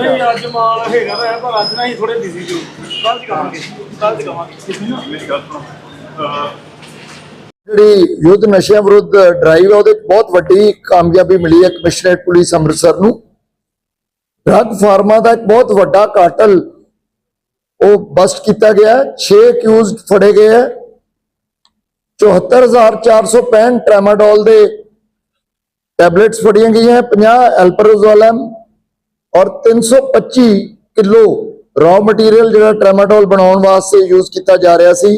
ਨਹੀਂ ਅੱਜ ਮਾਲ ਹੈਗਾ ਤਾਂ ਹੈ, ਪਰ ਅੱਜ ਨਹੀਂ ਥੋੜੇ ਬਿਜ਼ੀ ਜੀ ਕੱਲ ਦਿਖਾਵਾਂਗੇ ਕੱਲ ਦਿਖਾਵਾਂਗੇ ਮੇਰੀ ਗੱਲ ਸੁਣੋ। ਅਹ ਜਿਹੜੀ ਯੁੱਧ ਨਸ਼ਿਆਂ ਵਿਰੁੱਧ ਡਰਾਈਵ ਹੈ ਉਹਦੇ 'ਚ ਬਹੁਤ ਵੱਡੀ ਕਾਮਯਾਬੀ ਮਿਲੀ ਹੈ ਕਮਿਸ਼ਨਰੇਟ ਪੁਲਿਸ ਅੰਮ੍ਰਿਤਸਰ ਨੂੰ। ਡਰੱਗ ਫਾਰਮਾ ਦਾ ਇੱਕ ਬਹੁਤ ਵੱਡਾ ਕਾਟਲ ਉਹ ਬਸਟ ਕੀਤਾ ਗਿਆ 6 ਅਕਿਊਜ਼ਡ ਫੜੇ ਗਏ ਹੈ। 74465 ਟ੍ਰੈਮਾਡੋਲ ਦੇ ਟੈਬਲੇਟਸ ਫੜੀਆਂ ਗਈਆਂ 50 ਐਲਪਰੋਜ਼ੋਲਮ ਔਰ 325 ਕਿਲੋ ਰॉ ਮਟੀਰੀਅਲ ਜਿਹੜਾ ਟ੍ਰੈਮਾਡੋਲ ਬਣਾਉਣ ਵਾਸਤੇ ਯੂਜ਼ ਕੀਤਾ ਜਾ ਰਿਹਾ ਸੀ,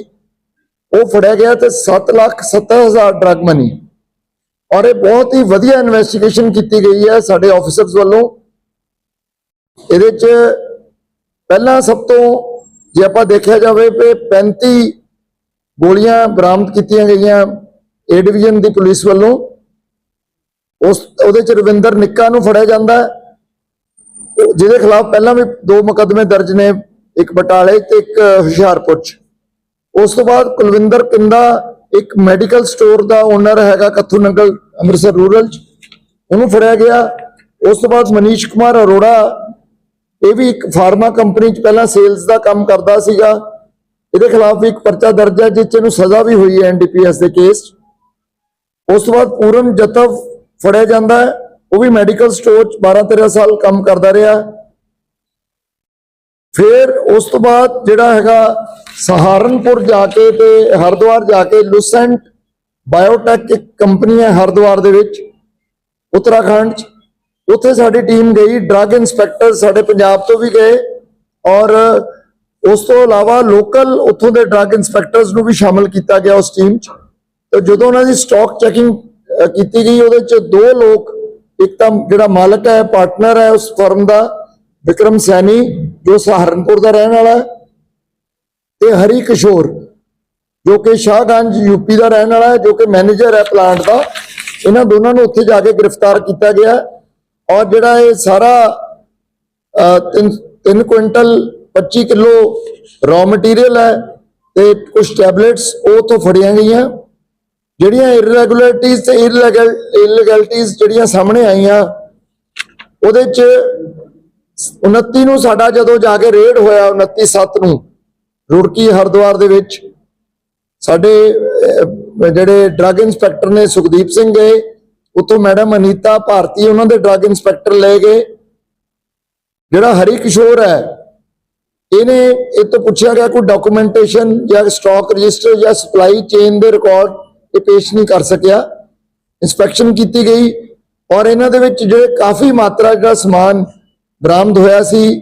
ਉਹ ਫੜਿਆ ਗਿਆ ਤੇ 7 ਲੱਖ 70 ਹਜ਼ਾਰ ਡਰਗ ਮਨੀ ਔਰ ਇਹ ਬਹੁਤ ਹੀ ਵਧੀਆ ਇਨਵੈਸਟੀਗੇਸ਼ਨ ਕੀਤੀ ਗਈ ਹੈ ਸਾਡੇ ਆਫੀਸਰਸ ਵੱਲੋਂ। ਇਹਦੇ ਚ ਪਹਿਲਾਂ ਸਭ ਤੋਂ ਜੇ ਆਪਾਂ ਦੇਖਿਆ ਜਾਵੇ ਕਿ 35 ਗੋਲੀਆਂ ਬਰਾਮਦ ਕੀਤੀਆਂ ਗਈਆਂ ਏ ਡਿਵੀਜ਼ਨ ਦੀ ਪੁਲਿਸ ਵੱਲੋਂ। ਉਸ, ਉਹਦੇ ਚ ਰਵਿੰਦਰ ਨਿੱਕਾ ਨੂੰ ਫੜਿਆ ਜਾਂਦਾ ਹੈ। ਜਿਹਦੇ ਖਿਲਾਫ ਪਹਿਲਾਂ ਵੀ ਦੋ ਮੁਕੱਦਮੇ ਦਰਜ ਨੇ, ਇੱਕ ਬਟਾਲੇ ਤੇ ਇੱਕ ਹੁਸ਼ਿਆਰਪੁਰ ਚ। ਉਸ ਤੋਂ ਬਾਅਦ ਕੁਲਵਿੰਦਰ ਕਿੰਦਾ ਇੱਕ ਮੈਡੀਕਲ ਸਟੋਰ ਦਾ ਓਨਰ ਹੈਗਾ ਕੱਥੂ ਨੰਗਲ ਅੰਮ੍ਰਿਤਸਰ ਰੂਰਲ ਚ। ਉਹਨੂੰ ਫੜਿਆ ਗਿਆ। ਉਸ ਤੋਂ ਬਾਅਦ ਮਨੀਸ਼ ਕੁਮਾਰ ਅਰੋੜਾ, ਇਹ ਵੀ ਇੱਕ ਫਾਰਮਾ ਕੰਪਨੀ ਚ ਪਹਿਲਾਂ ਸੇਲਸ ਦਾ ਕੰਮ ਕਰਦਾ ਸੀਗਾ। ਇਹਦੇ ਖਿਲਾਫ ਵੀ ਇੱਕ ਪਰਚਾ ਦਰਜ ਹੈ, ਜਿਸ 'ਚ ਇਹਨੂੰ ਸਜ਼ਾ ਵੀ ਹੋਈ ਹੈ ਐਨਡੀਪੀਐਸ ਦੇ ਕੇਸ 'ਚ। ਉਸ ਤੋਂ ਬਾਅਦ ਪੂਰਨ ਜਤਵ ਫੜਿਆ ਜਾਂਦਾ ਹੈ। ਉਹ ਵੀ ਮੈਡੀਕਲ ਸਟੋਰ ਚ 12 13 ਸਾਲ ਕੰਮ ਕਰਦਾ ਰਿਹਾ। ਫਿਰ ਉਸ ਤੋਂ ਬਾਅਦ ਜਿਹੜਾ ਹੈਗਾ ਸਹਾਰਨਪੁਰ ਜਾ ਕੇ ਤੇ ਹਰਿਦੁਆਰ ਜਾ ਕੇ ਲੁਸੈਂਟ ਬਾਇਓਟੈਕ ਇੱਕ ਕੰਪਨੀ ਹੈ ਹਰਿਦੁਆਰ ਦੇ ਵਿੱਚ, ਉੱਤਰਾਖੰਡ ਚ। ਉੱਥੇ ਸਾਡੀ ਟੀਮ ਗਈ ਡਰੱਗ ਇਨਸਪੈਕਟਰ ਸਾਡੇ ਪੰਜਾਬ ਤੋਂ ਵੀ ਗਏ ਔਰ ਉਸ ਤੋਂ ਇਲਾਵਾ ਲੋਕਲ ਉੱਥੋਂ ਦੇ ਡਰੱਗ ਇਨਸਪੈਕਟਰਸ ਨੂੰ ਵੀ ਸ਼ਾਮਲ ਕੀਤਾ ਗਿਆ ਉਸ ਟੀਮ ਚ। ਤੇ ਜਦੋਂ ਉਹਨਾਂ ਦੀ ਸਟਾਕ ਚੈਕਿੰਗ ਕੀਤੀ ਗਈ, ਉਹਦੇ ਚ ਦੋ ਲੋਕ ਇੱਕ ਤਾਂ ਜਿਹੜਾ ਮਾਲਕ ਹੈ ਪਾਰਟਨਰ ਹੈ ਉਸ ਫਰਮ ਦਾ, ਵਿਕਰਮ ਸੈਣੀ, ਜੋ ਸਹਾਰਨਪੁਰ ਦਾ ਰਹਿਣ ਵਾਲਾ ਹੈ ਤੇ ਹਰੀ ਕਿਸ਼ੋਰ, ਜੋ ਕਿ ਸ਼ਾਹਗੰਜ ਯੂਪੀ ਦਾ ਰਹਿਣ ਵਾਲਾ ਹੈ, ਜੋ ਕਿ ਮੈਨੇਜਰ ਹੈ ਪਲਾਂਟ ਦਾ। ਇਹਨਾਂ ਦੋਨਾਂ ਨੂੰ ਉੱਥੇ ਜਾ ਕੇ ਗ੍ਰਿਫਤਾਰ ਕੀਤਾ ਗਿਆ। ਔਰ ਜਿਹੜਾ ਇਹ ਸਾਰਾ 3 ਕੁਇੰਟਲ 25 ਕਿਲੋ ਰॉ ਮਟੀਰੀਅਲ ਹੈ ਤੇ ਕੁਝ ਟੈਬਲੇਟਸ ਉਹ ਤੋਂ ਫੜੀਆਂ ਗਈਆਂ। ਜਿਹੜੀਆਂ ਇਰੈਗੂਲਰਿਟੀਜ਼ ਤੇ ਇਲੀਗੈਲਿਟੀਜ਼ ਜਿਹੜੀਆਂ ਸਾਹਮਣੇ ਆਈਆਂ, ਉਹਦੇ ਚ 29 ਨੂੰ ਸਾਡਾ ਜਦੋਂ ਜਾ ਕੇ ਰੇਡ ਹੋਇਆ 29 7 ਨੂੰ, ਰੁੜਕੀ ਹਰਿਦੁਆਰ ਦੇ ਵਿੱਚ, ਸਾਡੇ ਜਿਹੜੇ ਡਰੱਗ ਇੰਸਪੈਕਟਰ ਨੇ ਸੁਖਦੀਪ ਸਿੰਘ ਗਏ, ਉੱਥੋਂ ਮੈਡਮ ਅਨੀਤਾ ਭਾਰਤੀ, ਉਹਨਾਂ ਦੇ ਡਰੱਗ ਇੰਸਪੈਕਟਰ ਲੈ ਗਏ। ਜਿਹੜਾ ਹਰੀ ਕਿਸ਼ੋਰ ਹੈ, ਇਹਨੇ ਇਹ ਤੋਂ ਪੁੱਛਿਆ ਗਿਆ ਕੋਈ ਡਾਕੂਮੈਂਟੇਸ਼ਨ ਜਾਂ ਸਟਾਕ ਰਜਿਸਟਰ ਜਾਂ ਸਪਲਾਈ ਚੇਨ ਦੇ ਰਿਕਾਰਡ ਇਹ ਪੇਸ਼ ਨਹੀਂ ਕਰ ਸਕਿਆ। ਇਨਸਪੈਕਸ਼ਨ ਕੀਤੀ ਗਈ ਔਰ ਇਹਨਾਂ ਦੇ ਵਿੱਚ ਜਿਹੜੇ ਕਾਫੀ ਮਾਤਰਾ ਜਿਹੜਾ ਸਮਾਨ ਬਰਾਮਦ ਹੋਇਆ ਸੀ,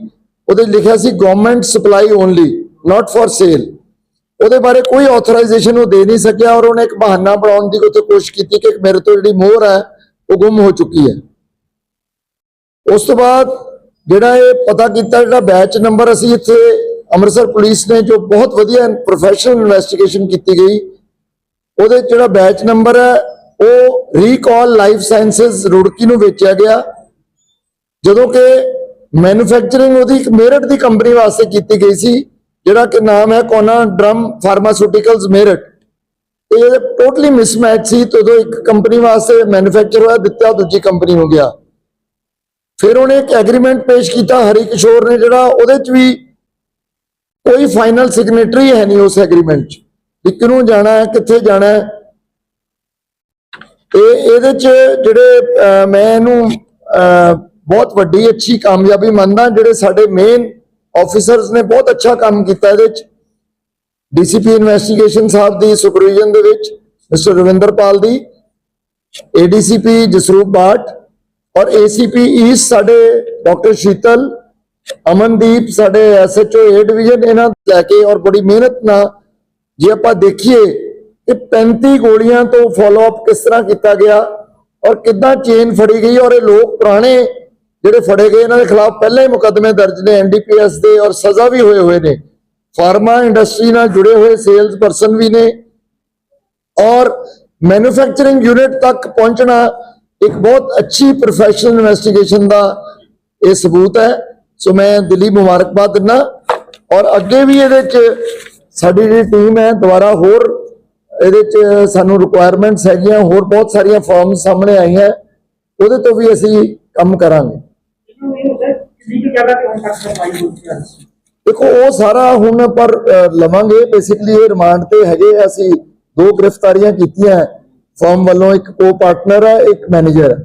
ਉਹਦੇ ਲਿਖਿਆ ਸੀ government supply only not for sale ਉਹਦੇ ਬਾਰੇ ਕੋਈ ਆਥੋਰਾਈਜ਼ੇਸ਼ਨ ਉਹ ਦੇ ਨਹੀਂ ਸਕਿਆ ਔਰ ਉਹਨੇ ਇੱਕ ਬਹਾਨਾ ਬਣਾਉਣ ਦੀ ਉੱਥੇ ਕੋਸ਼ਿਸ਼ ਕੀਤੀ ਕਿ ਮੇਰੇ ਤੋਂ ਜਿਹੜੀ ਮੋਹਰ ਹੈ, ਉਹ ਗੁੰਮ ਹੋ ਚੁੱਕੀ ਹੈ। ਉਸ ਤੋਂ ਬਾਅਦ ਜਿਹੜਾ ਇਹ ਪਤਾ ਕੀਤਾ ਜਿਹੜਾ ਬੈਚ ਨੰਬਰ ਅਸੀਂ ਇੱਥੇ ਅੰਮ੍ਰਿਤਸਰ ਪੁਲਿਸ ਨੇ, ਜੋ ਬਹੁਤ ਵਧੀਆ ਪ੍ਰੋਫੈਸ਼ਨਲ ਇਨਵੈਸਟੀਗੇਸ਼ਨ ਕੀਤੀ ਗਈ ਉਹਦੇ ਜਿਹੜਾ ਬੈਚ ਨੰਬਰ ਹੈ, ਉਹ ਰੀਕਾਲ ਲਾਈਫ ਸਾਇੰਸਸ ਰੁੜਕੀ ਨੂੰ ਵੇਚਿਆ ਗਿਆ। ਜਦੋਂ ਕਿ ਮੈਨੂਫੈਕਚਰਿੰਗ ਉਹਦੀ ਇੱਕ ਮੇਰਠ ਦੀ ਕੰਪਨੀ ਵਾਸਤੇ ਕੀਤੀ ਗਈ ਸੀ, ਜਿਹੜਾ ਕਿ ਨਾਮ ਹੈ ਕੋਨਾ ਡਰਮ ਫਾਰਮਾਸਿਊਟੀਕਲਸ ਮੇਰਠ। ਤੇ ਇਹ ਟੋਟਲੀ ਮਿਸਮੈਚ ਸੀ, ਤੇ ਇੱਕ ਕੰਪਨੀ ਵਾਸਤੇ ਮੈਨੂਫੈਕਚਰ ਹੋਇਆ, ਦਿੱਤਾ ਦੂਜੀ ਕੰਪਨੀ ਹੋ ਗਿਆ। ਫਿਰ ਉਹਨੇ ਇੱਕ ਐਗਰੀਮੈਂਟ ਪੇਸ਼ ਕੀਤਾ ਹਰੀ ਕਿਸ਼ੋਰ ਨੇ ਜਿਹੜਾ, ਉਹਦੇ ਚ ਵੀ ਕੋਈ ਫਾਈਨਲ ਸਿਗਨੇਟਰੀ ਹੈ ਨਹੀਂ ਉਸ ਐਗਰੀਮੈਂਟ ਚ। ਵੀ ਕਿਹਨੂੰ ਜਾਣਾ ਹੈ ਕਿੱਥੇ ਜਾਣਾ ਹੈ? ਤੇ ਇਹਦੇ ਚ ਜਿਹੜੇ ਮੈਂ ਇਹਨੂੰ ਅਹ, ਬਹੁਤ ਵੱਡੀ ਅੱਛੀ ਕਾਮਯਾਬੀ ਮੰਨਦਾ ਜਿਹੜੇ ਸਾਡੇ ਮੇਨ ਆਫੀਸਰਸ ਨੇ ਬਹੁਤ ਅੱਛਾ ਕੰਮ ਕੀਤਾ ਇਹਦੇ ਚ। ਡੀਸੀਪੀ ਇਨਵੈਸਟੀਗੇਸ਼ਨ ਸਾਹਿਬ ਦੀ ਸੁਪਰਵੀਜ਼ਨ ਦੇ ਵਿੱਚ ਮਿਸਟਰ ਰਵਿੰਦਰਪਾਲ ਦੀ ਏਡੀਸੀਪੀ ਜਸਰੂਪ ਬਾਟ ਔਰ ਏਸੀਪੀ ਈਸਟ ਸਾਡੇ ਡਾਕਟਰ ਸ਼ੀਤਲ ਅਮਨਦੀਪ ਸਾਡੇ ਐਸਐਚਓ ਏ ਡਿਵੀਜ਼ਨ ਇਹਨਾਂ ਲੈ ਕੇ ਔਰ ਬੜੀ ਮਿਹਨਤ ਨਾਲ ਜੇ ਆਪਾਂ ਦੇਖੀਏ ਕਿ 35 ਗੋਲੀਆਂ ਤੋਂ ਫਾਲੋ ਅਪ ਕਿਸ ਤਰ੍ਹਾਂ ਕੀਤਾ ਗਿਆ ਔਰ ਕਿੱਦਾਂ ਚੇਨ ਫੜੀ ਗਈ ਔਰ ਇਹ ਲੋਕ ਪੁਰਾਣੇ ਜਿਹੜੇ ਫੜੇ ਗਏ, ਇਹਨਾਂ ਦੇ ਖਿਲਾਫ ਪਹਿਲਾਂ ਹੀ ਮੁਕੱਦਮੇ ਦਰਜ ਨੇ ਐਨਡੀਪੀਐਸ ਦੇ ਔਰ ਸਜ਼ਾ ਵੀ ਹੋਏ ਹੋਏ ਨੇ। ਫਾਰਮਾ ਇੰਡਸਟਰੀ ਨਾਲ ਜੁੜੇ ਹੋਏ ਸੇਲਸ ਪਰਸਨ ਵੀ ਨੇ ਔਰ ਮੈਨੂਫੈਕਚਰਿੰਗ ਯੂਨਿਟ ਤੱਕ ਪਹੁੰਚਣਾ ਇੱਕ ਬਹੁਤ ਅੱਛੀ ਪ੍ਰੋਫੈਸ਼ਨਲ ਇਨਵੈਸਟੀਗੇਸ਼ਨ ਦਾ ਇਹ ਸਬੂਤ ਹੈ। ਸੋ ਮੈਂ ਦਿੱਲੀ ਮੁਬਾਰਕਬਾਦ ਦਿੰਦਾ ਔਰ ਅੱਗੇ ਵੀ ਇਹਦੇ ਚ ਸਾਡੀ ਜਿਹੜੀ ਟੀਮ ਹੈ ਦੁਬਾਰਾ ਹੋਰ ਇਹਦੇ ਚ ਸਾਨੂੰ ਰਿਕੁਆਇਰਮੈਂਟਸ ਹੈਗੀਆਂ, ਹੋਰ ਬਹੁਤ ਸਾਰੀਆਂ ਫਾਰਮਸ ਸਾਹਮਣੇ ਆਈਆਂ। ਉਹਦੇ ਤੋਂ ਵੀ ਅਸੀਂ ਕੰਮ ਕਰਾਂਗੇ। ਦੇਖੋ, ਉਹ ਸਾਰਾ ਹੁਣ ਪਰ ਲਵਾਂਗੇ। ਬੇਸਿਕਲੀ ਇਹ ਰਿਮਾਂਡ ਤੇ ਹੈਗੇ ਅਸੀਂ ਦੋ ਗ੍ਰਿਫਤਾਰੀਆਂ ਕੀਤੀਆਂ ਫਰਮ ਵੱਲੋਂ ਇੱਕ ਕੋ ਪਾਰਟਨਰ ਹੈ ਇੱਕ ਮੈਨੇਜਰ ਹੈ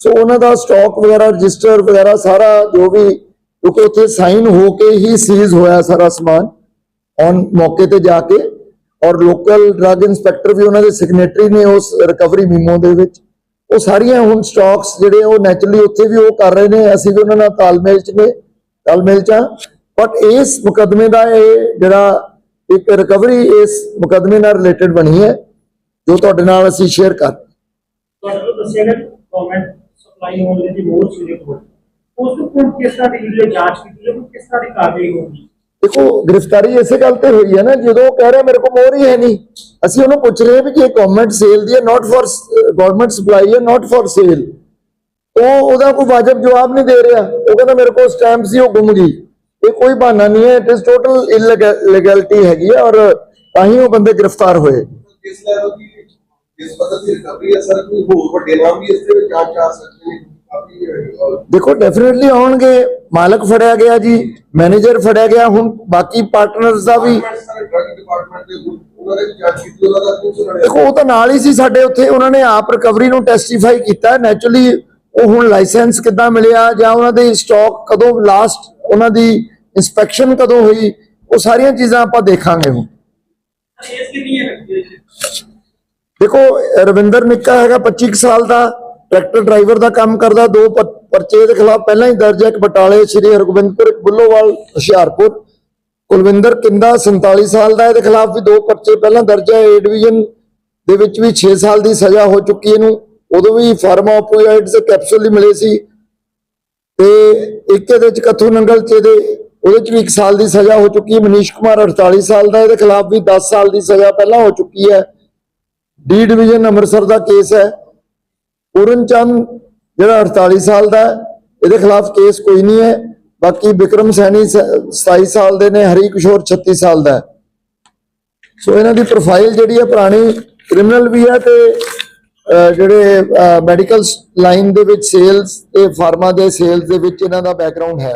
ਸੋ ਉਹਨਾਂ ਦਾ ਸਟਾਕ ਵਗੈਰਾ ਰਜਿਸਟਰ ਵਗੈਰਾ ਸਾਰਾ ਜੋ ਵੀ, ਕਿਉਂਕਿ ਉੱਥੇ ਸਾਈਨ ਹੋ ਕੇ ਹੀ ਸੀਜ਼ ਹੋਇਆ ਸਾਰਾ ਸਮਾਨ। ਔਨ ਮੌਕੇ ਤੇ ਜਾ ਕੇ ਔਰ ਲੋਕਲ ਡਰੱਗ ਇਨਸਪੈਕਟਰ ਵੀ ਉਹਨਾਂ ਦੇ ਸਿਗਨੇਟਰੀ ਨੇ ਉਸ ਰਿਕਵਰੀ ਮੀਮੋ ਦੇ ਵਿੱਚ। ਉਹ ਸਾਰੀਆਂ ਹੁਣ ਸਟਾਕਸ ਜਿਹੜੇ ਉਹ ਨੈਚੁਰਲੀ ਉੱਥੇ ਵੀ ਉਹ ਕਰ ਰਹੇ ਨੇ, ਅਸੀਂ ਵੀ ਉਹਨਾਂ ਨਾਲ ਤਾਲਮੇਲ ਚ ਨੇ, ਤਾਲਮੇਲ ਚ ਬਟ ਇਸ ਮੁਕਦਮੇ ਦਾ ਇਹ ਜਿਹੜਾ ਇੱਕ ਰਿਕਵਰੀ ਇਸ ਮੁਕਦਮੇ ਨਾਲ ਰਿਲੇਟਡ ਬਣੀ ਹੈ, ਜੋ ਤੁਹਾਡੇ ਨਾਲ ਅਸੀਂ ਸ਼ੇਅਰ ਕਰ ਤੁਹਾਡੇ ਦੱਸਿਆ ਗਿਆ ਗਵਰਨਮੈਂਟ ਸਪਲਾਈ ਹੋਣ ਦੀ ਮੋਰ ਸੀਰੇ ਕੋਲ ਉਸ ਤੋਂ ਕਿਸ ਤਰ੍ਹਾਂ ਦੀ ਜਾਂਚ ਕੀਤੀ ਜਾਊਗੀ ਕਿਸ ਤਰ੍ਹਾਂ ਦੀ ਕਾਰਵਾਈ ਹੋਊਗੀ? ਦੇਖੋ, ਗ੍ਰਿਫਤਾਰੀ ਇਸੇ ਗੱਲ ਤੇ ਹੋਈ ਹੈ ਨਾ, ਜਦੋਂ ਉਹ ਕਹਿ ਰਿਹਾ ਮੇਰੇ ਕੋਲ ਮੋਹਰ ਹੀ ਹੈ ਨਹੀਂ। ਅਸੀਂ ਉਹਨੂੰ ਪੁੱਛ ਰਹੇ ਵੀ ਕਿ ਇਹ ਗਵਰਨਮੈਂਟ ਸੇਲ ਦੀ ਹੈ ਨਾਟ ਫॉर ਗਵਰਨਮੈਂਟ ਸਪਲਾਈ ਹੈ ਨਾਟ ਫॉर ਸੇਲ ਉਹ ਉਹਦਾ ਕੋਈ ਵਾਜਬ ਜਵਾਬ ਨਹੀਂ ਦੇ ਰਿਹਾ। ਉਹ ਕਹਿੰਦਾ ਮੇਰੇ ਕੋਲ ਸਟੈਂਪ ਸੀ, ਉਹ ਗੁੰਮ ਗਈ। ਇਹ ਕੋਈ ਬਹਾਨਾ ਨਹੀਂ ਹੈ ਇਟ ਇਜ਼ ਟੋਟਲ ਇਲੀਗੈਲਿਟੀ ਹੈਗੀ ਹੈ ਔਰ ਤਾਂ ਹੀ ਉਹ ਬੰਦੇ ਗ੍ਰਿਫਤਾਰ ਹੋਏ। ਇਸ ਲੈਵਲ ਦੀ ਇਸ ਪੱਧਰ ਦੀ ਰਿਕਵਰੀ ਹੈ ਕੋਈ ਹੋਰ ਵੱਡੇ ਨਾਮ ਵੀ ਇਸ ਦੇ ਵਿੱਚ ਆ, ਜਾ ਸਕਦੇ ਨੇ? ਦੇਖੋ ਡੈਫੀਨਿਟਲੀ ਆਉਣਗੇ। ਮਾਲਕ ਫੜਿਆ ਗਿਆ ਜੀ ਮੈਨੇਜਰ ਫੜਿਆ ਗਿਆ, ਹੁਣ ਬਾਕੀ ਪਾਰਟਨਰਸ ਦਾ ਵੀ ਦੇਖੋ, ਉਹ ਤਾਂ ਨਾਲ ਹੀ ਸੀ ਸਾਡੇ ਉੱਥੇ, ਉਹਨਾਂ ਨੇ ਆਪ ਰਿਕਵਰੀ ਨੂੰ ਟੈਸਟੀਫਾਈ ਕੀਤਾ। ਨੈਚੁਰਲੀ ਉਹ ਹੁਣ ਲਾਇਸੈਂਸ ਕਿੱਦਾਂ ਮਿਲਿਆ, ਜਾਂ ਉਹਨਾਂ ਦੇ ਸਟਾਕ ਕਦੋਂ ਲਾਸਟ ਉਹਨਾਂ ਦੀ ਇਨਸਪੈਕਸ਼ਨ ਕਦੋਂ ਹੋਈ, ਉਹ ਸਾਰੀਆਂ ਚੀਜ਼ਾਂ ਆਪਾਂ ਦੇਖਾਂਗੇ ਹੁਣ। ਦੇਖੋ, ਰਵਿੰਦਰ ਨਿੱਕਾ ਹੈਗਾ 25 ਕੁ ਸਾਲ ਦਾ। ਟਰੈਕਟਰ ਡਰਾਈਵਰ ਦਾ ਕੰਮ ਕਰਦਾ, ਦੋ ਪਰਚੇ ਦੇ ਖਿਲਾਫ ਪਹਿਲਾਂ ਹੀ ਦਰਜ ਹੈ ਇੱਕ ਬਟਾਲੇ ਸ਼੍ਰੀ ਹਰਗੋਬਿੰਦਪੁਰ ਬੁੱਲੋਵਾਲ, ਹੁਸ਼ਿਆਰਪੁਰ। ਕੁਲਵਿੰਦਰ ਕਿੰਦਾ 47 ਸਾਲ ਦਾ ਇਹਦੇ ਖਿਲਾਫ ਵੀ ਦੋ ਪਰਚੇ ਪਹਿਲਾਂ ਦਰਜ ਹੈ। ਏ ਡਿਵੀਜ਼ਨ ਦੇ ਵਿੱਚ ਵੀ 6 ਸਾਲ ਦੀ ਸਜ਼ਾ ਹੋ ਚੁੱਕੀ ਇਹਨੂੰ। ਉਦੋਂ ਵੀ ਫਾਰਮਾ ਓਪੀਆਇਡਸ ਕੈਪਸੂਲ ਹੀ ਮਿਲੇ ਸੀ। ਤੇ ਇੱਕ ਇਹਦੇ ਚ ਕੱਥੂ ਨੰਗਲ ਚ ਇਹਦੇ, ਉਹਦੇ ਚ ਵੀ 1 ਸਾਲ ਦੀ ਸਜ਼ਾ ਹੋ ਚੁੱਕੀ ਹੈ। ਮਨੀਸ਼ ਕੁਮਾਰ 48 ਸਾਲ ਦਾ ਇਹਦੇ ਖਿਲਾਫ ਵੀ 10 ਸਾਲ ਦੀ ਸਜ਼ਾ ਪਹਿਲਾਂ ਹੋ ਚੁੱਕੀ ਹੈ। ਡੀ ਡਿਵੀਜ਼ਨ ਅੰਮ੍ਰਿਤਸਰ ਦਾ ਕੇਸ ਹੈ। ਪੂਰਨ ਚੰਦ ਜਿਹੜਾ 48 ਸਾਲ ਦਾ ਇਹਦੇ ਖਿਲਾਫ ਕੇਸ ਕੋਈ ਨਹੀਂ ਹੈ। ਬਾਕੀ ਵਿਕਰਮ ਸੈਣੀ ਸ- 27 ਸਾਲ ਦੇ ਨੇ, ਹਰੀ ਕਿਸ਼ੋਰ 36 ਸਾਲ ਦਾ ਸੋ ਇਹਨਾਂ ਦੀ ਪ੍ਰੋਫਾਈਲ ਜਿਹੜੀ ਹੈ ਪੁਰਾਣੀ ਕ੍ਰਿਮੀਨਲ ਵੀ ਹੈ ਤੇ ਜਿਹੜੇ ਮੈਡੀਕਲ ਲਾਈਨ ਦੇ ਵਿੱਚ ਸੇਲਸ ਤੇ ਫਾਰਮਾ ਦੇ ਸੇਲਸ ਦੇ ਵਿੱਚ ਇਹਨਾਂ ਦਾ ਬੈਕਗ੍ਰਾਉਂਡ ਹੈ।